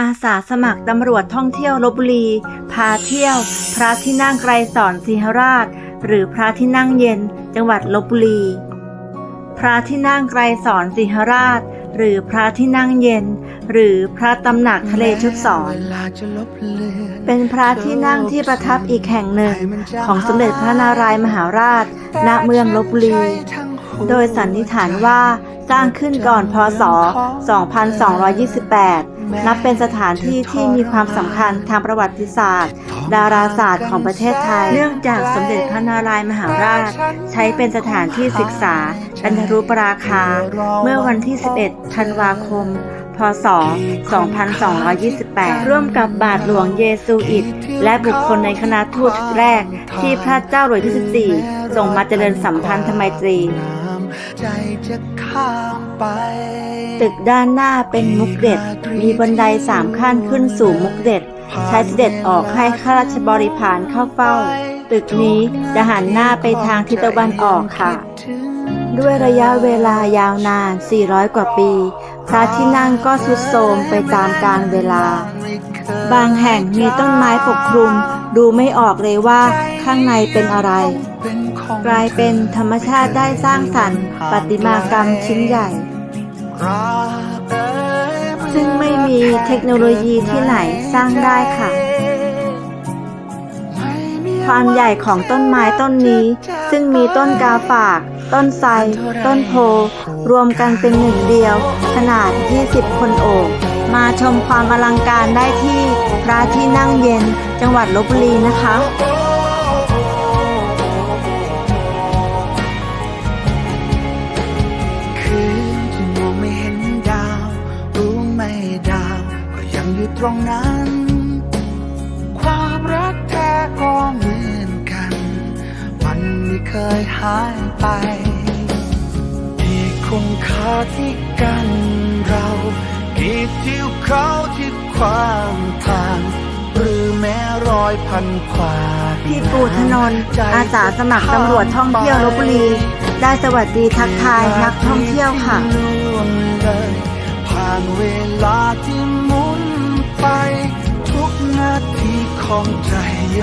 อาสาสมัครตำรวจท่องเที่ยวลบบุรี พาเที่ยว พระที่นั่งไกรสอนสีหราช หรือพระที่นั่งเย็น จังหวัดลบบุรี พระที่นั่งไกรสอนสีหราช หรือพระที่นั่งเย็น หรือพระตำหนักทะเลชุบสอน เป็นพระที่นั่งที่ประทับอีกแห่งหนึ่ง ของสมเด็จพระนารายมหาราช ณเมืองลบบุรี โดยสันนิษฐานว่าสร้างขึ้นก่อนพศ 2228 นับเป็นสถานที่ที่มีความสำคัญทางประวัติศาสตร์ ดาราศาสตร์ของประเทศไทย เนื่องจากสมเด็จพระนารายมหาราช ใช้เป็นสถานที่ศึกษาบรรรุปราคา เมื่อวันที่ 11 ธันวาคมพศ 2228 ร่วมกับบาทหลวงเยซูอิต และบุคคลในคณะทูตแรกที่พระเจ้าหลุยส์ที่14ส่งมาเจริญสัมพันธไมตรี ใจจะข้ามไป ตึกด้านหน้าเป็นมุกเด็ด มีบันไดสามขั้นขึ้นสู่มุกเด็ด ใช้เสด็จออกให้ข้าราชบริพารเข้าเฝ้า ตึกนี้จะหันหน้าไปทางทิศตะวันออกค่ะ ด้วยระยะเวลายาวนาน 400 กว่าปีพระที่นั่งก็ทรุดโทรมไปตามกาลเวลา บางแห่งมีต้นไม้ปกคลุม ดูไม่ออกเลยว่าข้างในเป็นอะไร กลายเป็นธรรมชาติได้สร้างสรรค์ประติมากรรมชิ้นใหญ่ ซึ่งไม่มีเทคโนโลยีที่ไหนสร้างได้ค่ะ ความใหญ่ของต้นไม้ต้นนี้ ซึ่งมีต้นกาฝาก ต้นไทรต้นโพ รวมกันเป็นหนึ่งเดียว ขนาด 20 คนโอบ มาชมความอลังการได้ที่พระที่นั่งเย็นจังหวัดลบบุรีนะคะ รงนั้น ความรักแท้ก็เหมือนกัน มันไม่เคยหายไปมีคุณค่าที่กันเรากีดที่เขาที่ความทาง หรือแม้รอยพันขวาพี่ปูถนนอาสาสมัครตำรวจท่องเที่ยวลบบุรี ได้สวัสดีทักทายนักท่องเที่ยวค่ะผ่านเวลาที่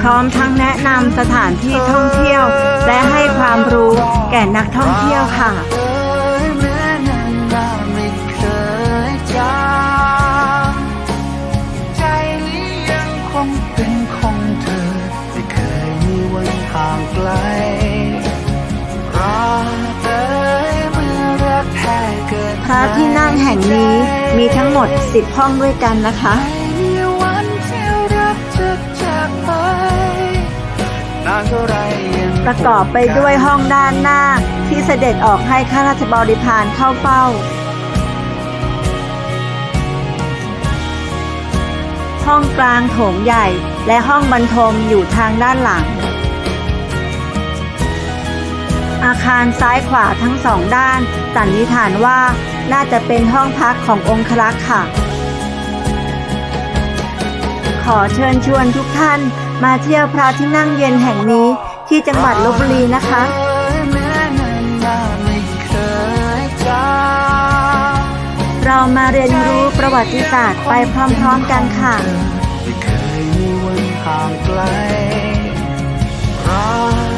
พร้อมทั้งแนะนำสถานที่ท่องเที่ยว และให้ความรู้แก่นักท่องเที่ยวค่ะเอ่ยแม้นานนานไม่เคยจางใจนี้ยังคงเป็นของเธอไม่เคยมีวันห่างไกลรักเอ่ยเมื่อรักแท้เกิดพระที่นั่งแห่งนี้มีทั้งหมด 10 ห้องด้วยกันนะคะ ประกอบไปด้วยห้องด้านหน้าที่เสด็จออกให้ข้าราชบริพารเข้าเฝ้า ห้องกลางโถงใหญ่และห้องบรรทมอยู่ทางด้านหลัง อาคารซ้ายขวาทั้งสองด้านสันนิษฐานว่าน่าจะเป็นห้องพักขององครักษ์ค่ะ อเชิญชวนทุกท่านมาเที่ยวพระที่นั่งเย็นแห่งนี้ที่จังหวัดลบบุรีนะคะเรามาเรียนรู้ประวัติศาสตร์ไปพร้อมๆกันค่ะไม่เคยมีวันห่างไกลรั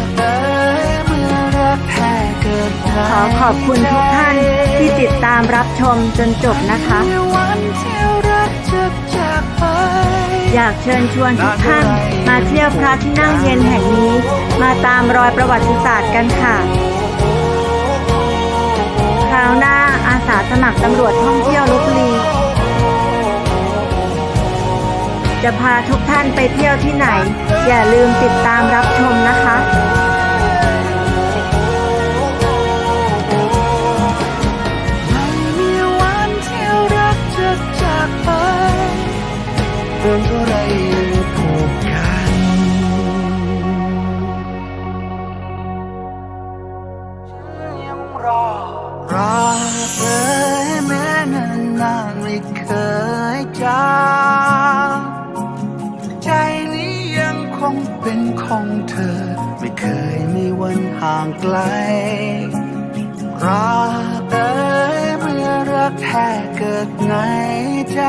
กเอ่ยเมื่อรักแท้เกิดขอขอบคุณทุกท่านที่ติดตามรับชมจนจบนะคะ อยากเชิญชวนทุกท่านมาเที่ยวพระที่นั่งเย็นแห่งนี้ มาตามรอยประวัติศาสตร์กันค่ะ คราวหน้าอาสาสมัครตำรวจท่องเที่ยวลบบุรีจะพาทุกท่านไปเที่ยวที่ไหน อย่าลืมติดตามรับชมนะคะ ไม่เคยจางใจนี้ยังคงเป็นของเธอ ไม่เคยมีวันห่างไกลรักเอ๋ยเมื่อรักแท้เกิดในใจ